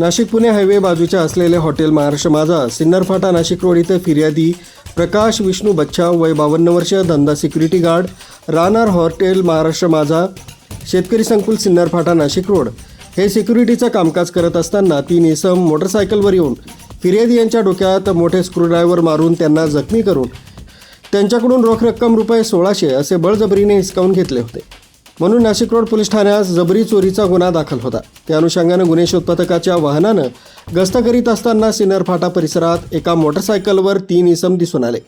Nashik Pune highway बाजूच्या असलेले hotel Maharashtra माझा सिन्नर फाटा नाशिक रोड इथं फिर्यादी प्रकाश विष्णू बच्छा वय बावन्न वर्ष धंदा सिक्युरिटी गार्ड राहणार हॉटेल महाराष्ट्र माझा शेतकरी संकुल सिन्नर फाटा नाशिक रोड. हे सिक्युरिटीचं कामकाज करत असताना तीन इसम मोटरसायकलवर येऊन फिर्यादी यांच्या डोक्यात मोठे स्क्रूड्रायव्हर मारून त्यांना जखमी करून त्यांच्याकडून रोख रक्कम रुपये सोळाशे असे बळजबरीने हिसकावून घेतले होते. म्हणून नाशिक रोड पोलीस ठाण्यात जबरी चोरीचा गुन्हा दाखल होता. त्या अनुषंगानं गुन्हे शोध पथकाच्या वाहनानं गस्त करीत असताना सिन्नर फाटा परिसरात एका मोटरसायकलवर तीन इसम दिसून आले.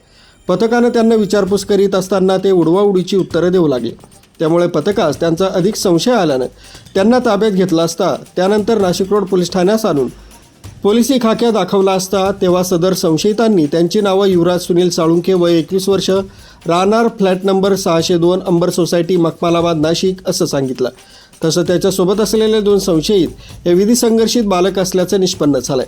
पथकानं त्यांना विचारपूस करीत असताना ते उडवाउडीची उत्तरं देऊ लागले. त्यामुळे पथकास त्यांचा अधिक संशय आल्यानं त्यांना ताब्यात घेतला असता त्यानंतर नाशिक रोड पोलीस ठाण्यास आणून पोलिसी खाक्या दाखवला असता तेव्हा सदर संशयितांनी त्यांची नावं युवराज सुनील साळुंखे वय एकवीस वर्ष राहणार फ्लॅट नंबर सहाशे दोन अंबर सोसायटी मखमालाबाद नाशिक असं सांगितलं. तसं त्याच्यासोबत असलेले दोन संशयित हे विधी संघर्षित बालक असल्याचं निष्पन्न झालंय.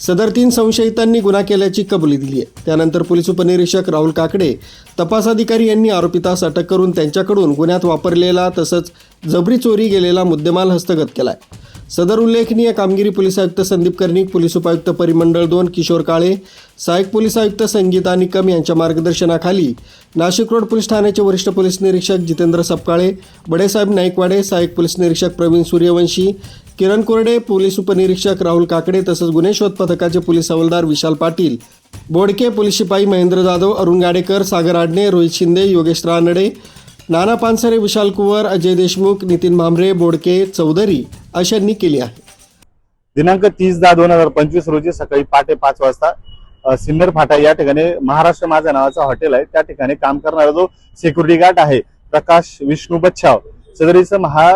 सदर तीन संशयितांनी गुन्हा केल्याची कबुली दिली आहे. त्यानंतर पोलीस उपनिरीक्षक राहुल काकडे तपास अधिकारी यांनी आरोपितास अटक करून त्यांच्याकडून गुन्ह्यात वापरलेला तसंच जबरी चोरी गेलेला मुद्देमाल हस्तगत केला आहे सदर उल्लेखनीय कामगिरी पोलीस आयुक्त संदीप कर्णिक पोलीस उपायुक्त परिमंडळ दोन किशोर काळे सहाय्यक पोलीस आयुक्त संगीता निकम यांच्या मार्गदर्शनाखाली नाशिक रोड पोलीस ठाण्याचे वरिष्ठ पोलीस निरीक्षक जितेंद्र सपकाळे बडेसाहेब नाईकवाडे सहाय्यक पोलीस निरीक्षक प्रवीण सूर्यवंशी किरण कोरडे पोलीस उपनिरीक्षक राहुल काकडे तसंच गुन्हे शोध पथकाचे पोलीस हवालदार विशाल पाटील बोडके पोलीस शिपाई महेंद्र जाधव अरुण गाडेकर सागर आडणे रोहित शिंदे योगेश रानडे नाना पानसरे विशाल कुवर अजय देशमुख नितीन भांबरे बोडके चौधरी अशांनी केली आहे. दिनांक तीस दहा दोन हजार पंचवीस रोजी सकाळी पहाटे पाच वाजता सिन्नर फाटा या ठिकाणी महाराष्ट्र माझा नावाचा हॉटेल आहे. त्या ठिकाणी काम करणारा जो सिक्युरिटी गार्ड आहे प्रकाश विष्णू बच्छाव सदरीचं महा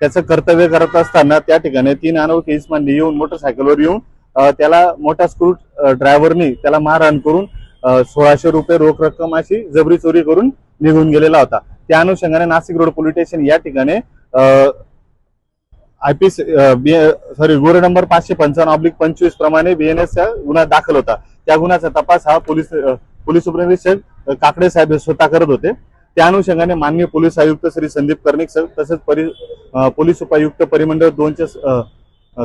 त्याचं कर्तव्य करत असताना त्या ठिकाणी तीन अनोळखी इस्मांनी येऊन मोटरसायकलवर येऊन त्याला मोठा स्क्रू ड्रायव्हरनी त्याला मारहाण करून सोळाशे रुपये रोख रक्कम अशी जबरी चोरी करून निघून गेलेला होता. त्या अनुषंगाने नाशिक रोड पोलीस स्टेशन या ठिकाणी आयपीएस सॉरी गुन्हा नंबर पाचशे पंचावन्न ऑब्लिक पंचवीस प्रमाणे बीएनएसचा गुन्हा दाखल होता. त्या गुन्ह्याचा तपास हा पोलीस पोलीस उपनिरीक्षक काकडे साहेब स्वतः करत होते. त्या अनुषंगाने माननीय पोलीस आयुक्त श्री संदीप कर्णिक सर तसेच परि पोलीस उपायुक्त परिमंडळ दोनचे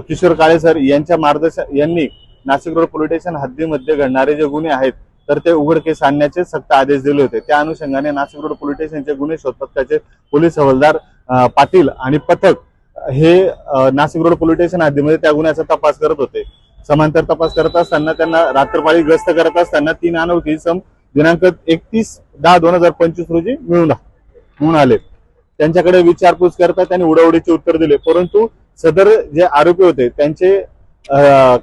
किशोर काळे सर यांच्या मार्गदर्शन यांनी नाशिक रोड पोलीस स्टेशन हद्दीमध्ये घडणारे जे गुन्हे आहेत तर ते उघडकेस आणण्याचे सक्त आदेश दिले होते. त्या अनुषंगाने नाशिक रोड पोलीस स्टेशनचे गुन्हे शोध पथकाचे पोलीस हवालदार पाटील आणि पथक हे नाशिक रोड पोलीस स्टेशन हद्दीमध्ये त्या गुन्ह्याचा तपास करत होते. समांतर तपास करत असताना त्यांना रात्रपाळी गस्त करत असताना तीन अनोळखी इसम दिनांक एकतीस दहा दोन हजार पंचवीस रोजी मिळून मिळून आले. त्यांच्याकडे विचारपूस करता त्यांनी उडावडीचे उत्तर दिले. परंतु सदर जे आरोपी होते त्यांचे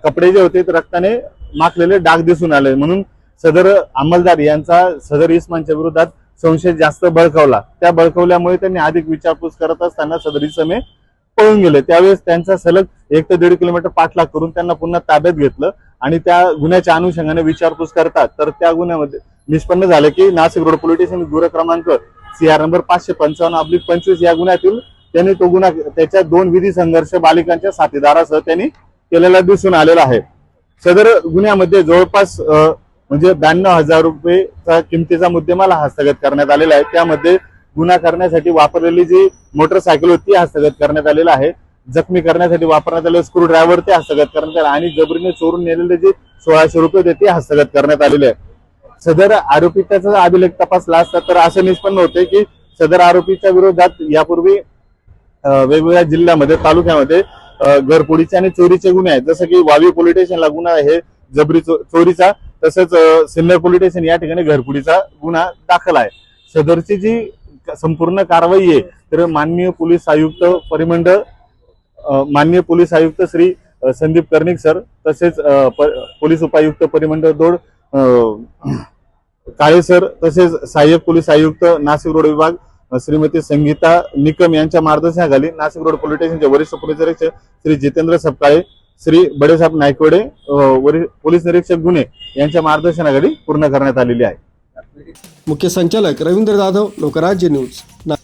कपडे जे होते ते रक्ताने माखलेले डाग दिसून आले. म्हणून सदर अंमलदार यांचा सदर इस्मानच्या विरोधात संशय जास्त बळकावला. त्या बळकवल्यामुळे त्यांनी अधिक विचारपूस करत असताना सदर इसमे पळून गेले. त्यावेळेस त्यांचा सलग एक ते दीड किलोमीटर पाठलाग करून त्यांना पुन्हा ताब्यात घेतलं आणि त्या गुन्ह्याच्या अनुषंगाने विचारपूस करतात. तर त्या गुन्ह्यामध्ये निष्पन्न झालं की नाशिक रोड पोलीस स्टेशन गुन्हा क्रमांक सीआर नंबर पाचशे पंचावन्न आपली पंचवीस या गुन्ह्यातील त्यांनी तो गुन्हा त्याच्या दोन विधी संघर्ष बालिकांच्या साथीदारासह त्यांनी केलेला दिसून आलेला आहे. सदर गुन्ह्यामध्ये जवळपास म्हणजे ब्याण्णव हजार रुपयेचा किमतीचा मुद्देमाल हस्तगत करण्यात आलेला आहे. त्यामध्ये गुन्हा करण्यासाठी वापरलेली जी मोटरसायकल होती ती हस्तगत करण्यात आलेलं आहे. जखमी करण्यासाठी वापरण्यात आलेले स्क्रू ड्रायव्हर ते हस्तगत करण्यात आले आणि जबरीने चोरून नेलेले जे सोळाशे रुपये होते ते हस्तगत करण्यात आलेले आहे. सदर आरोपीचा अभिलेख तपासला असता तर असं निष्पन्न होते की सदर आरोपीच्या विरोधात यापूर्वी वेगवेगळ्या जिल्ह्यामध्ये तालुक्यामध्ये घरपुडीचे आणि चोरीचे गुन्हे आहेत. जसं की वावी पोलीस स्टेशनला गुन्हा आहे जबरी चो- चोरीचा तसंच सिन्नर पोलीस स्टेशन या ठिकाणी घरपुडीचा गुन्हा दाखल आहे. सदरची जी संपूर्ण कारवाई आहे. तर माननीय पोलीस आयुक्त परिमंडळ माननीय पोलीस आयुक्त श्री संदीप कर्णिक सर तसेच पोलीस उपायुक्त परिमंडळ दोड काळे सर तसेच सहाय्यक पोलीस आयुक्त नाशिक रोड विभाग श्रीमती संगीता निकम यांच्या मार्गदर्शनाखाली नाशिक रोड पोलीस स्टेशनचे वरिष्ठ पोलीस निरीक्षक श्री जितेंद्र सपकाळे श्री बडेसाहेब नायकवडे पोलीस निरीक्षक गुन्हे यांच्या मार्गदर्शनाखाली पूर्ण करण्यात आलेली आहे. मुख्य संचालक रवींद्र जाधव लोकराज्य न्यूज ना